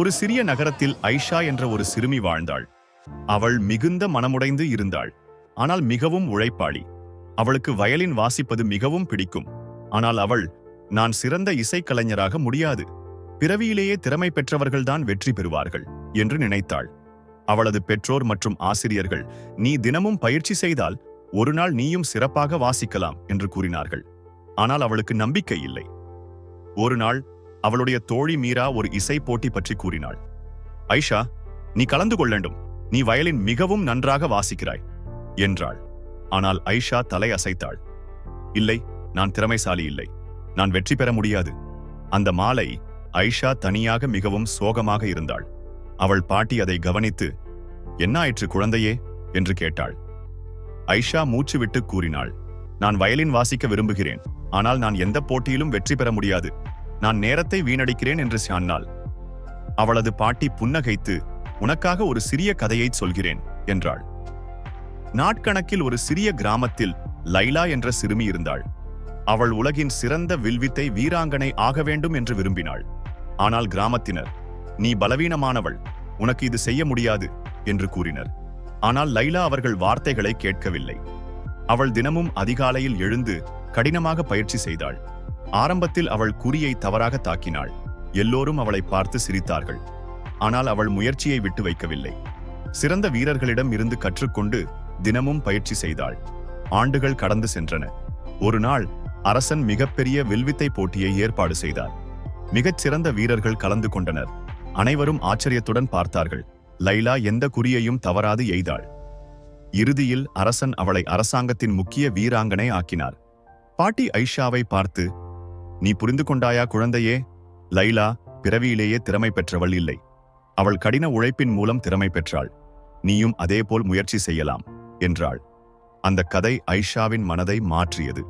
ஒரு சிறிய நகரத்தில் ஐஷா என்ற ஒரு சிறுமி வாழ்ந்தாள். அவள் மிகுந்த மனமுடைந்து இருந்தாள். ஆனால் மிகவும் உழைப்பாளி. அவளுக்கு வயலின் வாசிப்பது மிகவும் பிடிக்கும். ஆனால் அவள் நான் சிறந்த இசைக்கலைஞராக முடியாது. பிறவியிலேயே திறமை பெற்றவர்கள்தான் வெற்றி பெறுவார்கள் என்று நினைத்தாள். அவளது பெற்றோர் மற்றும் ஆசிரியர்கள் நீ தினமும் பயிற்சி செய்தால் ஒரு நாள் நீயும் சிறப்பாக வாசிக்கலாம் என்று கூறினார்கள். ஆனால் அவளுக்கு நம்பிக்கை இல்லை. ஒரு நாள் அவளுடைய தோழி மீரா ஒரு இசை போட்டி பற்றி கூறினாள். ஐஷா நீ கலந்து கொள்ளண்டும் நீ வயலின் மிகவும் நன்றாக வாசிக்கிறாய் என்றாள். ஆனால் ஐஷா தலை அசைத்தாள். இல்லை நான் திறமைசாலி இல்லை. நான் வெற்றி பெற முடியாது. அந்த மாலை ஐஷா தனியாக மிகவும் சோகமாக இருந்தாள். அவள் பாட்டி அதை கவனித்து என்ன ஆயிற்று குழந்தையே? என்று கேட்டாள். ஐஷா மூச்சுவிட்டு கூறினாள். நான் வயலின் வாசிக்க விரும்புகிறேன். ஆனால் நான் எந்த போட்டியிலும் வெற்றி பெற முடியாது. நான் நேரத்தை வீணடிக்கிறேன் என்று சான்னாள் அவளது பாட்டி புன்னகைத்து உனக்காக ஒரு சிறிய கதையைச் சொல்கிறேன் என்றாள். நாட்கணக்கில் ஒரு சிறிய கிராமத்தில் லைலா என்ற சிறுமி இருந்தாள். அவள் உலகின் சிறந்த வில்வித்தை வீராங்கனை ஆக வேண்டும் என்று விரும்பினாள். ஆனால் கிராமத்தினர் நீ பலவீனமானவள் உனக்கு இது செய்ய முடியாது என்று கூறினர். ஆனால் லைலா அவர்கள் வார்த்தைகளை கேட்கவில்லை. அவள் தினமும் அதிகாலையில் எழுந்து கடினமாக பயிற்சி செய்தாள். ஆரம்பத்தில் அவள் குறியை தவறாக தாக்கினாள். எல்லோரும் அவளை பார்த்து சிரித்தார்கள். ஆனால் அவள் முயற்சியை விட்டு வைக்கவில்லை. சிறந்த வீரர்களிடம் இருந்து கற்றுக்கொண்டு தினமும் பயிற்சி செய்தாள். ஆண்டுகள் கடந்து சென்றன. ஒரு நாள் அரசன் மிகப்பெரிய வில்வித்தை போட்டியை ஏற்பாடு செய்தார். மிகச் சிறந்த வீரர்கள் கலந்து கொண்டனர். அனைவரும் ஆச்சரியத்துடன் பார்த்தார்கள். லைலா எந்த குறியையும் தவறாது எய்தாள். இறுதியில் அரசன் அவளை அரசாங்கத்தின் முக்கிய வீராங்கனை ஆக்கினார். பாட்டி ஐஷாவை பார்த்து நீ புரிந்து கொண்டாயா குழந்தையே? லைலா பிறவியிலேயே திறமை பெற்றவள் இல்லை. அவள் கடின உழைப்பின் மூலம் திறமை பெற்றாள். நீயும் அதேபோல் முயற்சி செய்யலாம் என்றாள். அந்த கதை ஐஷாவின் மனதை மாற்றியது.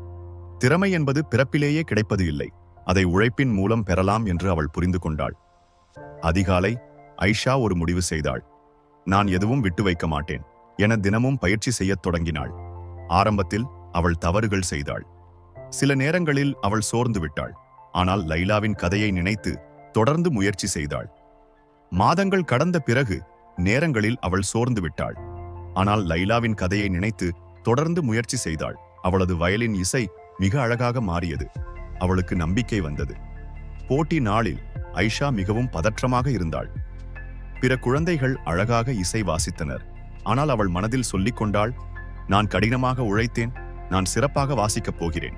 திறமை என்பது பிறப்பிலேயே கிடைப்பது இல்லை. அதை உழைப்பின் மூலம் பெறலாம் என்று அவள் புரிந்து கொண்டாள் அதிகாலை ஐஷா ஒரு முடிவு செய்தாள். நான் எதுவும் விட்டு வைக்க மாட்டேன். என தினமும் பயிற்சி செய்யத் தொடங்கினாள். ஆரம்பத்தில் அவள் தவறுகள் செய்தாள். சில நேரங்களில் அவள் சோர்ந்து விட்டாள். ஆனால் லைலாவின் கதையை நினைத்து தொடர்ந்து முயற்சி செய்தாள். மாதங்கள் கடந்த பிறகு நேரங்களில் அவள் சோர்ந்து விட்டாள். ஆனால் லைலாவின் கதையை நினைத்து தொடர்ந்து முயற்சி செய்தாள். அவளது வயலின் இசை மிக அழகாக மாறியது. அவளுக்கு நம்பிக்கை வந்தது. போட்டி நாளில் ஐஷா மிகவும் பதற்றமாக இருந்தாள். பிற குழந்தைகள் அழகாக இசை வாசித்தனர். ஆனால் அவள் மனதில் சொல்லிக் கொண்டாள் நான் கடினமாக உழைத்தேன். நான் சிறப்பாக வாசிக்கப் போகிறேன்.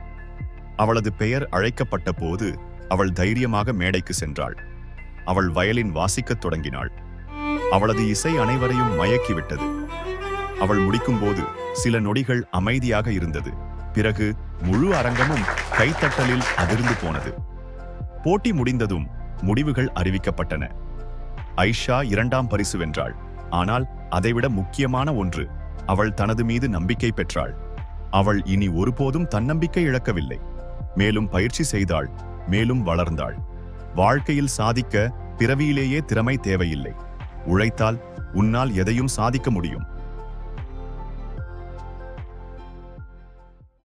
அவளது பெயர் அழைக்கப்பட்ட போது அவள் தைரியமாக மேடைக்கு சென்றாள். அவள் வயலின் வாசிக்கத் தொடங்கினாள். அவளது இசை அனைவரையும் மயக்கிவிட்டது. அவள் முடிக்கும்போது சில நொடிகள் அமைதியாக இருந்தது. பிறகு முழு அரங்கமும் கைத்தட்டலில் அதிர்ந்து போனது. போட்டி முடிந்ததும் முடிவுகள் அறிவிக்கப்பட்டன. ஐஷா இரண்டாம் பரிசு வென்றாள். ஆனால் அதைவிட முக்கியமான ஒன்று அவள் தனது மீது நம்பிக்கை பெற்றாள். அவள் இனி ஒருபோதும் தன்னம்பிக்கை இழக்கவில்லை. மேலும் பயிற்சி செய்தாள் மேலும் வளர்ந்தாள். வாழ்க்கையில் சாதிக்க பிறவியிலேயே திறமை தேவையில்லை. உழைத்தால் உன்னால் எதையும் சாதிக்க முடியும்.